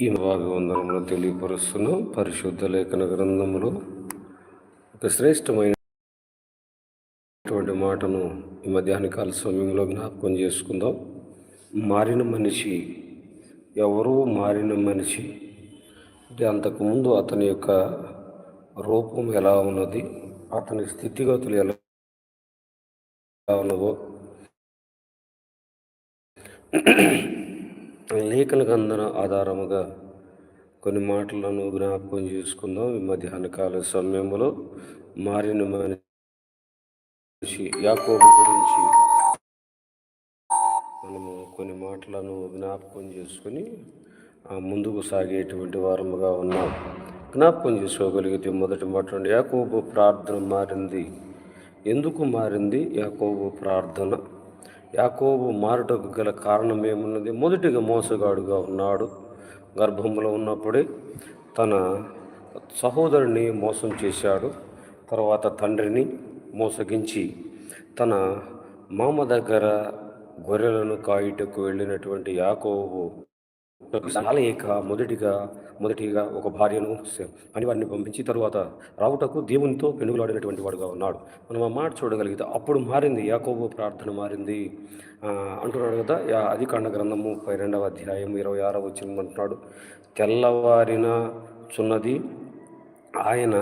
ఈ భాగవందనంలో తెలియపరుస్తున్నాం పరిశుద్ధ లేఖన గ్రంథములు ఒక శ్రేష్టమైనటువంటి మాటను ఈ మధ్యాహ్న కాల సమయంలో జ్ఞాపకం చేసుకుందాం. మారిన మనిషి ఎవరో మారిన మనిషి అంటే అంతకుముందు అతని యొక్క రూపం ఎలా ఉన్నది అతని స్థితిగతులు ఎలా ఉన్నవో లేఖన గంధన ఆధారముగా కొన్ని మాటలను జ్ఞాపకం చేసుకుందాం. ఈ మధ్యాహ్న కాల సమయంలో మారిన మనిషి యాకోబు గురించి మనము కొన్ని మాటలను జ్ఞాపకం చేసుకుని ముందుకు సాగేటువంటి వారముగా ఉన్నాం. జ్ఞాపకం చేసుకోగలిగితే మొదటి మాట యాకోబు ప్రార్థన మారింది. ఎందుకు మారింది? యాకోబు ప్రార్థన యాకోబు మారుటకు గల కారణం ఏమున్నది? మొదటిగా మోసగాడుగా ఉన్నాడు. గర్భంలో ఉన్నప్పుడే తన సహోదరుని మోసం చేశాడు. తర్వాత తండ్రిని మోసగించి తన మామ దగ్గర గొర్రెలను కాయుటకు వెళ్ళినటువంటి యాకోబు చాలయేక మొదటిగా మొదటిగా ఒక భార్యను పనివాడిని పంపించి తరువాత రావుటకు దేవునితో పెనుగులాడినటువంటి వాడుగా ఉన్నాడు. మనం ఆ మాట చూడగలిగితే అప్పుడు మారింది యాకోబు ప్రార్థన మారింది. అంటున్నాడు కదా అధికాండ గ్రంథము పన్నెండవ రెండవ అధ్యాయం ఇరవై ఆరవ వచ్చింది అంటున్నాడు. తెల్లవారిన చున్నది ఆయన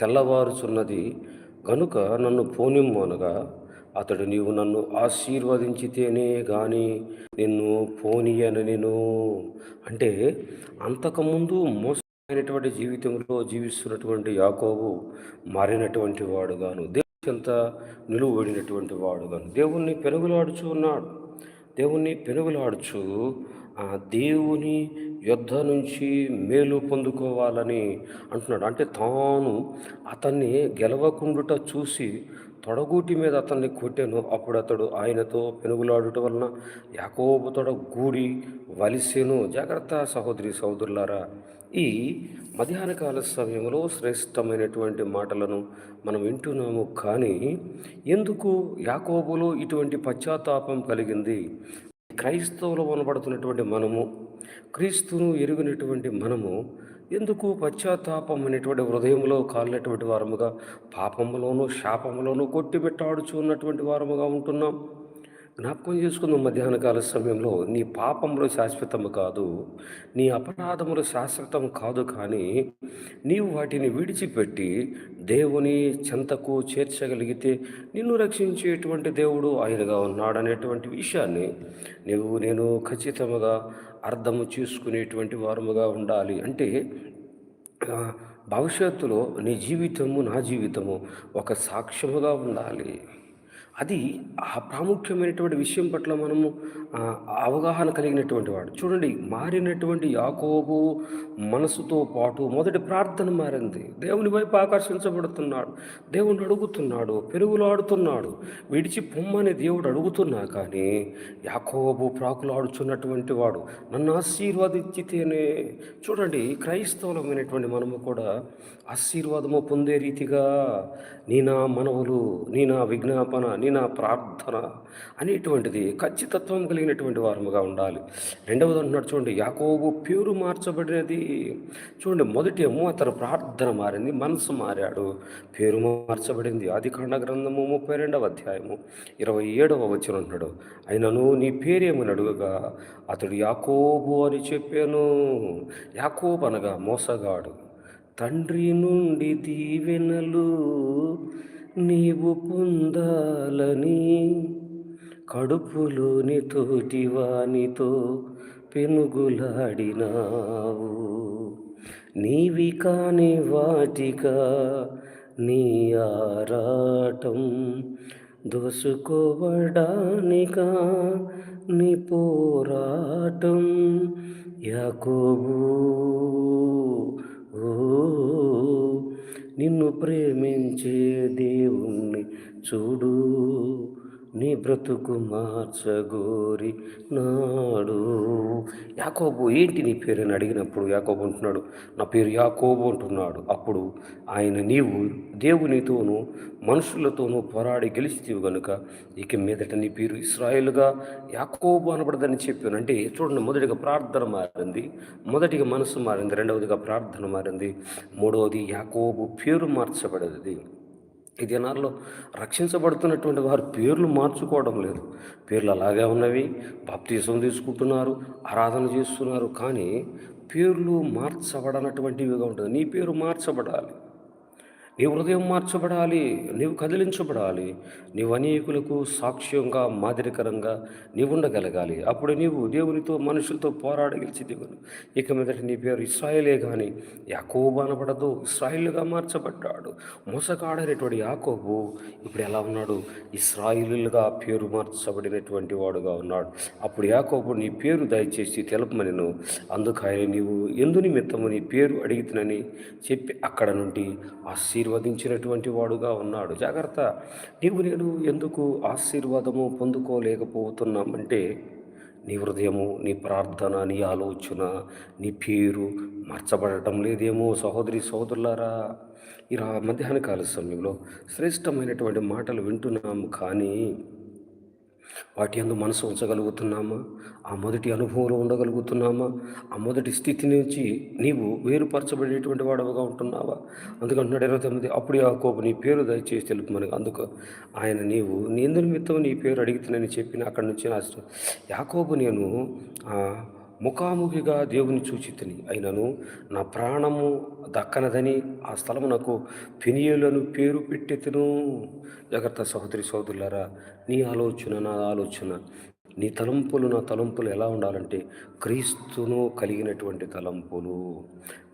తెల్లవారుచున్నది కనుక నన్ను పోనిమ్ము అనగా అతడు నీవు నన్ను ఆశీర్వదించితేనే గాని నిన్ను పోనీయను నేను అంటే అంతకుముందు మోసమైనటువంటి జీవితంలో జీవిస్తున్నటువంటి యాకోబు మారినటువంటి వాడుగాను. దేవుని చెంత నిలువబడినటువంటి వాడుగాను. దేవుణ్ణి పెనుగులాడుచు ఉన్నాడు. దేవుణ్ణి పెనుగులాడుచు ఆ దేవుని యుద్ధ నుంచి మేలు పొందుకోవాలని అంటున్నాడు. అంటే తాను అతన్ని గెలవకుండుట చూసి తొడగూటి మీద అతన్ని కొట్టాను. అప్పుడు అతడు ఆయనతో పెనుగులాడుట వలన యాకోబు తొడ గూడి వలిసెను. జాగ్రత్త సహోదరి సహోదరులారా ఈ మధ్యాహ్న కాల సమయంలో శ్రేష్టమైనటువంటి మాటలను మనం వింటున్నాము. కానీ ఎందుకు యాకోబులో ఇటువంటి పశ్చాత్తాపం కలిగింది? క్రైస్తవులు వనబడుతున్నటువంటి మనము క్రీస్తును ఎరిగినటువంటి మనము ఎందుకు పశ్చాత్తాపం అనేటువంటి హృదయంలో కాలినటువంటి వారముగా పాపములోను శాపములోను కొట్టిబెట్టాడుచు ఉన్నటువంటి వారముగా ఉంటున్నాం. జ్ఞాపకం చేసుకుందాం మధ్యాహ్న కాల సమయంలో నీ పాపములు శాశ్వతము కాదు నీ అపరాధములు శాశ్వతం కాదు కానీ నీవు వాటిని విడిచిపెట్టి దేవుని చెంతకు చేర్చగలిగితే నిన్ను రక్షించేటువంటి దేవుడు ఆయనగా ఉన్నాడనేటువంటి విషయాన్ని నీవు నేను ఖచ్చితంగా అర్థము చేసుకునేటువంటి వారముగా ఉండాలి. అంటే భవిష్యత్తులో నీ జీవితము నా జీవితము ఒక సాక్ష్యముగా ఉండాలి. అది ఆ ప్రాముఖ్యమైనటువంటి విషయం పట్ల మనము ఆ, అవగాహన కలిగినటువంటి వాడు. చూడండి మారినటువంటి యాకోబు మనసుతో పాటు మొదటి ప్రార్థన మారింది. దేవుని వైపు ఆకర్షించబడుతున్నాడు దేవుని అడుగుతున్నాడు పెరుగులాడుతున్నాడు. విడిచి పొమ్మని దేవుడు అడుగుతున్నా కానీ యాకోబు ప్రాకులాడుచున్నటువంటి వాడు నన్ను ఆశీర్వదించితేనే. చూడండి క్రైస్తవులమైనటువంటి మనము కూడా ఆశీర్వాదము పొందే రీతిగా నీ నా మనవులు నీ నా విజ్ఞాపన నీ నా ప్రార్థన అనేటువంటిది ఖచ్చితత్వం కలిగి కలిగినటువంటి వారముగా ఉండాలి. రెండవది అంటున్నాడు చూడండి యాకోబు పేరు మార్చబడినది. చూడండి మొదటి ఏమో ప్రార్థన మారింది మనసు మారాడు. పేరు మార్చబడింది. ఆది కాండ గ్రంథము ముప్పై రెండవ అధ్యాయము ఇరవై ఏడవ వచ్చిన అంటున్నాడు. అయినను నీ పేరేమని అడుగగా? అతడు యాకోబు అని చెప్పాను. యాకోబు అనగా మోసగాడు. తండ్రి నుండి దీవెనలు నీవు పొందాలని కడుపులోని తోటివానితో పెనుగులాడినావు. నీవి కాని వాటిగా నీ ఆరాటం దోసుకోవడానికా నీ పోరాటం యాకోబు. ఓ నిన్ను ప్రేమించే దేవుణ్ణి చూడు. నీ బ్రతుకు మార్చగోరి నాడు. యాకోబు ఏంటి నీ పేరు అని అడిగినప్పుడు యాకోబు అంటున్నాడు? నా పేరు యాకోబు అంటున్నాడు. అప్పుడు ఆయన నీవు దేవునితోనూ మనుషులతోనూ పోరాడి గెలిచితివి కనుక ఇక మీదట నీ పేరు ఇస్రాయేల్గా యాకోబు అనబడదని చెప్పాను. అంటే చూడండి మొదటిగా ప్రార్థన మారింది. మొదటిగా మనసు మారింది. రెండవదిగా ప్రార్థన మారింది. మూడవది యాకోబు పేరు మార్చబడేది. ఈ దినాల్లో రక్షించబడుతున్నటువంటి వారు పేర్లు మార్చుకోవడం లేదు. పేర్లు అలాగే ఉన్నవి. బాప్తీసం తీసుకుంటున్నారు ఆరాధన చేస్తున్నారు కానీ పేర్లు మార్చబడనటువంటివిగా ఉంటుంది. నీ పేరు మార్చబడాలి. నీ హృదయం మార్చబడాలి నీవు కదిలించబడాలి నీవు అనేకులకు సాక్ష్యంగా మాదిరికరంగా నీవు ఉండగలగాలి. అప్పుడు నీవు దేవునితో మనుషులతో పోరాడగలిచి దిగును ఇక మీదట నీ పేరు ఇస్రాయిలే కానీ యాకోబు అనబడదు ఇస్రాయిల్గా మార్చబడ్డాడు. మోసగాడైనటువంటి యాకోబు ఇప్పుడు ఎలా ఉన్నాడు? ఇస్రాయిలుగా పేరు మార్చబడినటువంటి వాడుగా ఉన్నాడు. అప్పుడు యాకోబు నీ పేరు దయచేసి తెలుపమని అందుకని నీవు ఎందు నిమిత్తము నీ పేరు అడిగితేనని చెప్పి అక్కడ నుండి ఆ ఆశీర్వదించినటువంటి వాడుగా ఉన్నాడు. జాగ్రత్త. నీవు నేను ఎందుకు ఆశీర్వాదము పొందుకోలేకపోతున్నామంటే నీ హృదయము నీ ప్రార్థన నీ ఆలోచన నీ పేరు మార్చబడటం లేదేమో సహోదరి సహోదరులారా. ఈ మధ్యాహ్న కాల సమయంలో శ్రేష్టమైనటువంటి మాటలు వింటున్నాము కానీ వాటి అందు మనసు ఉంచగలుగుతున్నామా? ఆ మొదటి అనుభవంలో ఉండగలుగుతున్నామా? ఆ మొదటి స్థితి నుంచి నీవు వేరుపరచబడేటువంటి వాడవగా ఉంటున్నావా? అందుకంటున్నాడు ఇరవై తొమ్మిది అప్పుడు ఆ కోపు నీ పేరు దయచేసి తెలుపు మనకు. అందుకు ఆయన నీవు నీ ఎందు నిమిత్తం నీ పేరు అడిగితేనని చెప్పిన అక్కడి నుంచి నా యాకోబు నేను ముఖాముఖిగా దేవుని చూచితిని. అయినను నా ప్రాణము దక్కనదని ఆ స్థలమునకు పెనియలను పేరు పెట్టెతును. జాగ్రత్త సహోదరి సోదరులారా నీ ఆలోచన నా ఆలోచన. నీ తలంపులు నా తలంపులు ఎలా ఉండాలంటే క్రీస్తును కలిగినటువంటి తలంపులు.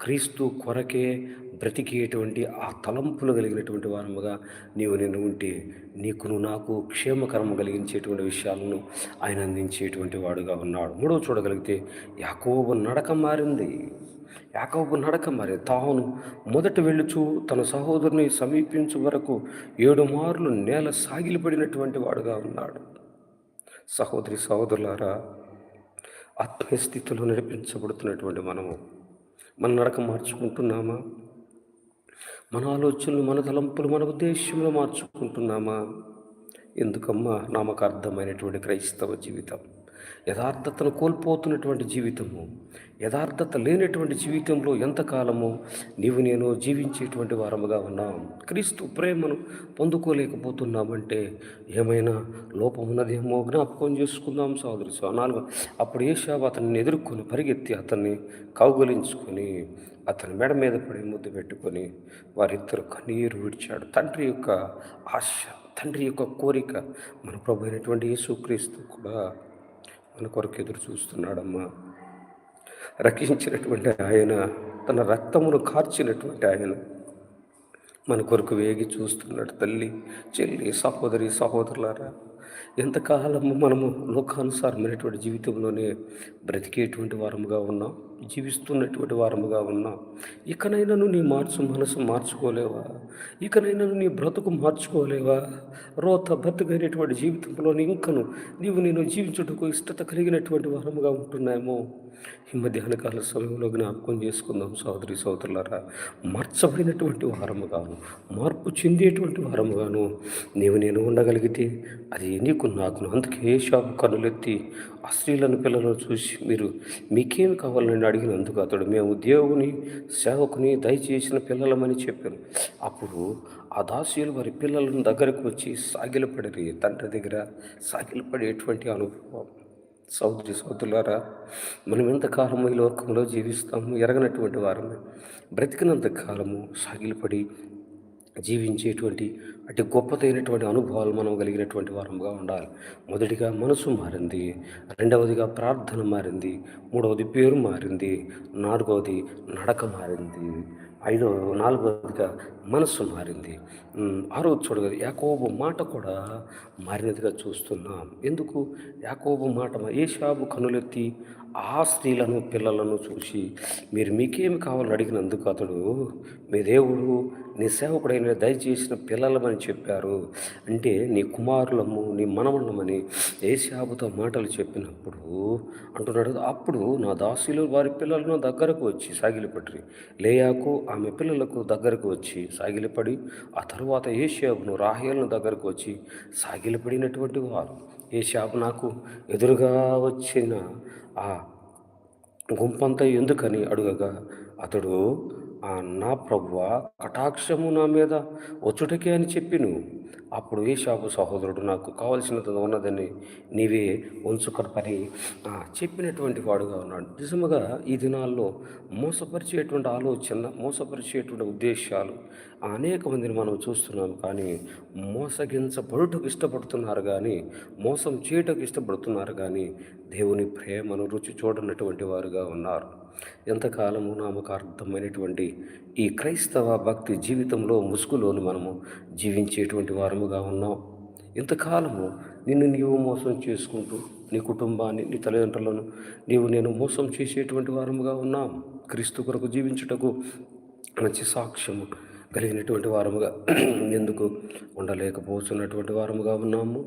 క్రీస్తు కొరకే బ్రతికేటువంటి ఆ తలంపులు కలిగినటువంటి వారముగా నీవు నేను ఉంటే నీకును నాకు క్షేమకరము కలిగించేటువంటి విషయాలను ఆయన అందించేటువంటి వాడుగా ఉన్నాడు. మూడవ చూడగలిగితే యాకోబు నడక మారింది. యాకోబు నడక మరి తాను మొదట వెళ్ళుచు తన సహోదరుని సమీపించు వరకు ఏడు మార్లు నేల సాగిలిపడినటువంటి వాడుగా ఉన్నాడు. సహోదరి సహోదరులారా ఆత్మీయ స్థితిలో నడిపించబడుతున్నటువంటి మనము మన నడక మార్చుకుంటున్నామా? మన ఆలోచనలు మన తలంపులు మన ఉద్దేశంలో మార్చుకుంటున్నామా? ఎందుకమ్మా? నామకు అర్థమైనటువంటి క్రైస్తవ జీవితం. యథార్థతను కోల్పోతున్నటువంటి జీవితము యథార్థత లేనటువంటి జీవితంలో ఎంతకాలము నీవు నేను జీవించేటువంటి వారముగా ఉన్నాం. క్రీస్తు ప్రేమను పొందుకోలేకపోతున్నామంటే ఏమైనా లోపం ఉన్నదేమో జ్ఞాపకం చేసుకుందాం సోదరు సో నాలుగు అప్పుడు ఏషాబు అతన్ని ఎదుర్కొని పరిగెత్తి అతన్ని కౌగలించుకొని అతని మెడ మీద పడి ముద్దు పెట్టుకొని వారిద్దరు కన్నీరు విడిచాడు. తండ్రి యొక్క ఆశ తండ్రి యొక్క కోరిక మన ప్రభు అయినటువంటి యేసుక్రీస్తు కూడా మన కొరకు ఎదురు చూస్తున్నాడమ్మా. రక్షించినటువంటి ఆయన తన రక్తమును కార్చినటువంటి ఆయన మన కొరకు వేగి చూస్తున్నాడు తల్లి చెల్లి సహోదరి సహోదరులారా. ఎంతకాలము మనము లోకానుసారమైనటువంటి జీవితంలోనే బ్రతికేటువంటి వారముగా ఉన్నాం జీవిస్తున్నటువంటి వారముగా ఉన్నాం. ఇకనైనాను నీ మార్చు మనసు మార్చుకోలేవా? ఇకనైనాను నీ బ్రతుకు మార్చుకోలేవా? రోత బ్రతుకైనటువంటి జీవితంలోని ఇంకను నీవు నేను జీవించుటకు ఇష్టత కలిగినటువంటి వారముగా ఉంటున్నామో ఈ మధ్యాహ్న కాల సమయంలో జ్ఞాపకం చేసుకుందాం సోదరి సోదరులారా మార్చబడినటువంటి వారముగాను మార్పు చెందేటువంటి వారముగాను నీవు నేను ఉండగలిగితే అది నీకు నాకు అందుకే షాపు కనులెత్తి ఆ స్త్రీలను పిల్లలను చూసి మీరు మీకేమి కావాలని అడిగినందుకు అతడు మేము దేవుని సేవకుని దయచేసిన పిల్లలమని చెప్పాను అప్పుడు ఆ దాసులు వారి పిల్లలను దగ్గరకు వచ్చి సాగిలపడి తండ్రి దగ్గర సాగిలపడేటువంటి అనుభవం. సౌదరి సౌతులారా మనం ఎంతకాలము ఈ లోకంలో జీవిస్తాము? ఎరగనటువంటి వారమే. బ్రతికినంత కాలము సాగిలపడి జీవించేటువంటి అటు గొప్పదైనటువంటి అనుభవాలు మనం కలిగినటువంటి వారముగా ఉండాలి. మొదటిగా మనసు మారింది రెండవదిగా ప్రార్థన మారింది మూడవది పేరు మారింది నాలుగవది నడక మారింది ఐదవ నాలుగవదిగా మనస్సు మారింది. ఆరో చూడగదు యాకోబు మాట కూడా మారినదిగా చూస్తున్నాం. ఎందుకు? యాకోబు మాట ఏషాబు కనులెత్తి ఆ స్త్రీలను పిల్లలను చూసి మీరు మీకేమి కావాలని అడిగినందుకు అతడు మీ దేవుడు నీ సేవకుడైన దయచేసిన పిల్లలమని చెప్పారు. అంటే నీ కుమారులము నీ మనవన్నమని ఏషాబుతో మాటలు చెప్పినప్పుడు అంటున్నాడు. అప్పుడు నా దాసులు వారి పిల్లలను దగ్గరకు వచ్చి సాగిలిపట్టి లేయాకు ఆమె పిల్లలకు దగ్గరకు వచ్చి సాగిలిపడి ఆ తరువాత ఏషియాబును రాహేలను దగ్గరకు వచ్చి సాగిలిపడినటువంటి వారు ఏషియాబు నాకు ఎదురుగా వచ్చిన ఆ గుంపంతా ఎందుకని అడుగగా అతడు నా ప్రభువ కటాక్షము నా మీద వచ్చుటకే అని చెప్పిను. అప్పుడు ఏషాబు సహోదరుడు నాకు కావలసినది ఉన్నదని నీవే ఉంచుకొని చెప్పినటువంటి వాడుగా ఉన్నాడు. నిజముగా ఈ దినాల్లో మోసపరిచేటువంటి ఆలోచన మోసపరిచేటువంటి ఉద్దేశాలు అనేక మందిని మనం చూస్తున్నాం. కానీ మోసగించబడుటకు ఇష్టపడుతున్నారు కానీ మోసం చేయటకు ఇష్టపడుతున్నారు కానీ దేవుని ప్రేమను రుచి చూడనటువంటి వారుగా ఉన్నారు. ఎంతకాలము నామకార్థమైనటువంటి ఈ క్రైస్తవ భక్తి జీవితంలో ముసుగులోని మనము జీవించేటువంటి వారముగా ఉన్నాం. ఇంతకాలము నిన్ను నీవు మోసం చేసుకుంటూ నీ కుటుంబాన్ని నీ తల్లిదండ్రులను నీవు నేను మోసం చేసేటువంటి వారముగా ఉన్నాం. క్రీస్తు కొరకు జీవించుటకు మంచి సాక్ష్యము కలిగినటువంటి వారముగా ఎందుకు ఉండలేకపోతున్నటువంటి వారముగా ఉన్నాము?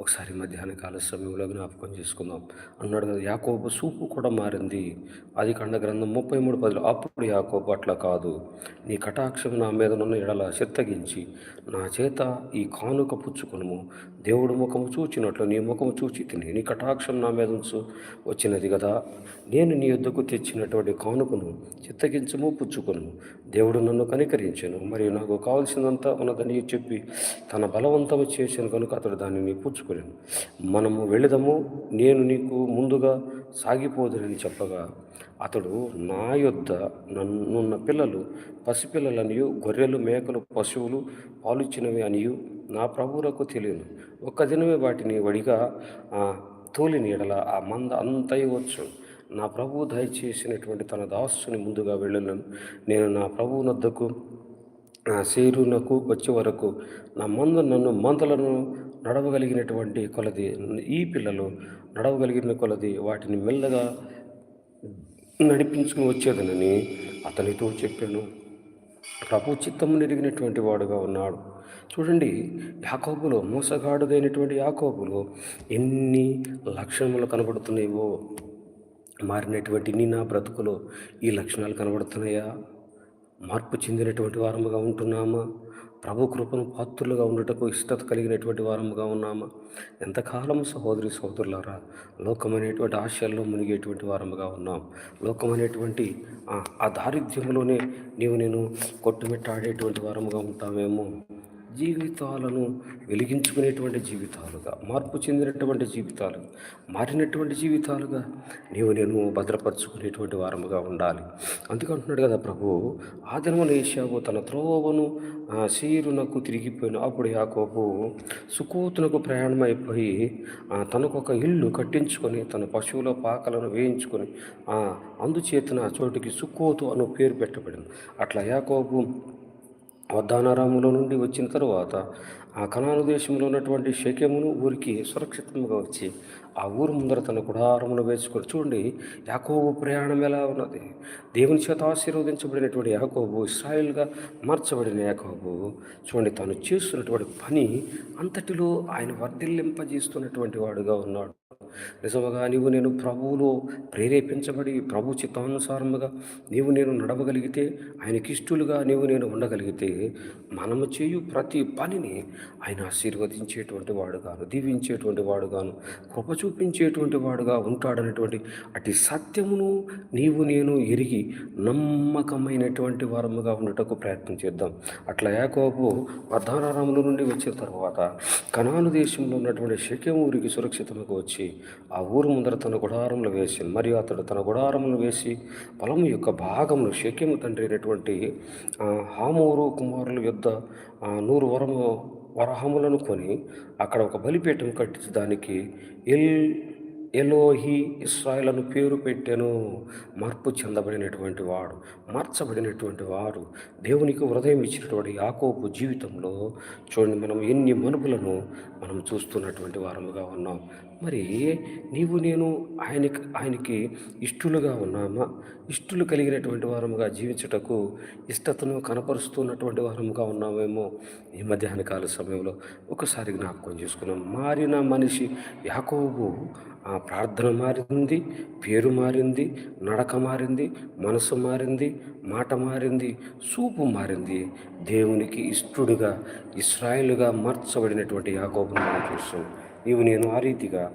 ఒకసారి మధ్యాహ్న కాల సమయంలో జ్ఞాపకం చేసుకుందాం. అన్నాడు కదా యాకోబు సూపు కూడా మారింది. అది కండ గ్రంథం ముప్పై మూడు పదులు అప్పుడు యాకోబు అట్లా కాదు. నీ కటాక్షం నా మీద నున్న ఎడల చిత్తగించి. నా చేత ఈ కానుక పుచ్చుకును దేవుడు ముఖము చూచినట్లు నీ ముఖము చూచి తిని నీ కటాక్షం నా మీద ఉంచు వచ్చినది కదా. నేను నీ యుద్ధకు తెచ్చినటువంటి కానుకను చిత్తగించము పుచ్చుకును. దేవుడు నన్ను కనికరించాను మరియు నాకు కావలసినంత ఉన్నదని చెప్పి తన బలవంతము చేసిన కనుక అతడు దానిని పుచ్చుకోలేను మనము వెళదాము నేను నీకు ముందుగా సాగిపోదునని చెప్పగా అతడు నా యొద్ద నన్నున్న పిల్లలు పసిపిల్లలనియు గొర్రెలు మేకలు పశువులు పాలుచ్చినవి అనియు నా ప్రభువులకు తెలియను. ఒక్క దినమే వాటిని వడిగా తోలి నీడల ఆ మంద అంతయవచ్చు నా ప్రభువు దయచేసినటువంటి తన దాసుని ముందుగా వెళ్ళను. నేను నా ప్రభువు నద్దకు నా సేరునకు వచ్చే వరకు నా మంద నన్ను మందలను నడవగలిగినటువంటి కొలది. ఈ పిల్లలు నడవగలిగిన కొలది వాటిని మెల్లగా నడిపించుకుని వచ్చేదనని అతనితో చెప్పాను. ప్రభు చిత్తము నెరిగినటువంటి వాడుగా ఉన్నాడు. చూడండి యాకోబులో మూసగాడుదైనటువంటి యాకోబులో ఎన్ని లక్షణములు కనబడుతున్నాయో. మారినటువంటి నీ నా బ్రతుకులో ఈ లక్షణాలు కనబడుతున్నాయా? మార్పు చెందినటువంటి వారముగా ఉంటున్నామా? ప్రభు కృపను పాత్రులుగా ఉండటకు ఇష్టత కలిగినటువంటి వారముగా ఉన్నామా? ఎంతకాలం సహోదరి సహోదరులారా లోకమైనటువంటి ఆశయాల్లో మునిగేటువంటి వారముగా ఉన్నాం. లోకమైనటువంటి ఆ దారిద్ర్యంలోనే నీవు నేను కొట్టుమిట్టాడేటువంటి వారముగా ఉంటామేమో జీవితాలను వెలిగించుకునేటువంటి జీవితాలుగా మార్పు చెందినటువంటి జీవితాలు మారినటువంటి జీవితాలుగా నీవు నేను భద్రపరుచుకునేటువంటి వారముగా ఉండాలి. అందుకంటున్నాడు కదా ప్రభు ఆ దినమున ఏషావు తన త్రోవను శీరునకు తిరిగిపోయిన అప్పుడు యాకోబు సుకూతునకు ప్రయాణమైపోయి తనకు ఒక ఇల్లు కట్టించుకొని తన పశువుల పాకలను వేయించుకొని అందుచేతన చోటుకి సుకోతు అను పేరు పెట్టబడింది. అట్లా యాకోబు వద్దానారాములో నుండి వచ్చిన తరువాత ఆ కణాను దేశంలో ఉన్నటువంటి శక్యమును ఊరికి సురక్షితంగా వచ్చి ఆ ఊరు ముందర తన గుడారమును వేసుకొని చూడండి యాకోబు ప్రయాణం ఎలా ఉన్నది? దేవుని చేత ఆశీర్వదించబడినటువంటి యాకోబు ఇస్రాయిల్గా మార్చబడిన యాకోబు. చూడండి తాను చేస్తున్నటువంటి పని అంతటిలో ఆయన వర్ధిల్లింపజేస్తున్నటువంటి వాడుగా ఉన్నాడు. నిజముగా నీవు నేను ప్రభువులో ప్రేరేపించబడి ప్రభు చిత్తానుసారముగా నీవు నేను నడవగలిగితే ఆయనకిష్టులుగా నీవు నేను ఉండగలిగితే మనము చేయు ప్రతి పనిని ఆయన ఆశీర్వదించేటువంటి వాడుగాను దీవించేటువంటి వాడుగాను కృప చూపించేటువంటి వాడుగా ఉంటాడనేటువంటి అటు సత్యమును నీవు నేను ఎరిగి నమ్మకమైనటువంటి వారముగా ఉండటకు ప్రయత్నం చేద్దాం. అట్లా యాకోబు వర్ధానారాముల నుండి వచ్చిన తర్వాత కనాను దేశంలో ఉన్నటువంటి శక్యం ఊరికి సురక్షితంగా వచ్చి ఆ ఊరు ముందర తన గుడారంలో వేసి మరియు అతడు తన గుడారములు వేసి పొలం యొక్క భాగమును శక్యము తండ్రి అయినటువంటి హామూరు కుమారుల యుద్ధ నూరు వరము వరహములను కొని అక్కడ ఒక బలిపీఠం కట్టించడానికి ఎల్ ఎలోహి ఇస్రాయల్ పేరు పెట్టెను మార్పు చెందబడినటువంటి వాడు మార్చబడినటువంటి వాడు దేవునికి హృదయం ఇచ్చినటువంటి యాకోపు జీవితంలో చూడండి మనం ఎన్ని మనుపులను మనం చూస్తున్నటువంటి వారముగా ఉన్నాం. మరి నీవు నేను ఆయనకి ఆయనకి ఇష్టలుగా ఉన్నామా? ఇష్టలు కలిగినటువంటి వారముగా జీవించుటకు ఇష్టతను కనపరుస్తున్నటువంటి వారముగా ఉన్నామేమో ఈ మధ్యాహ్న కాల సమయంలో. ఒకసారి జ్ఞాపకం చేసుకున్నాం మారిన మనిషి యాకోబు ఆ ప్రార్థన మారింది పేరు మారింది నడక మారింది మనసు మారింది మాట మారింది చూపు మారింది. దేవునికి ఇష్టడుగా ఇస్రాయిల్గా మార్చబడినటువంటి యాకోబును మనం చూస్తాం నీవు నేను ఆ రీతిగా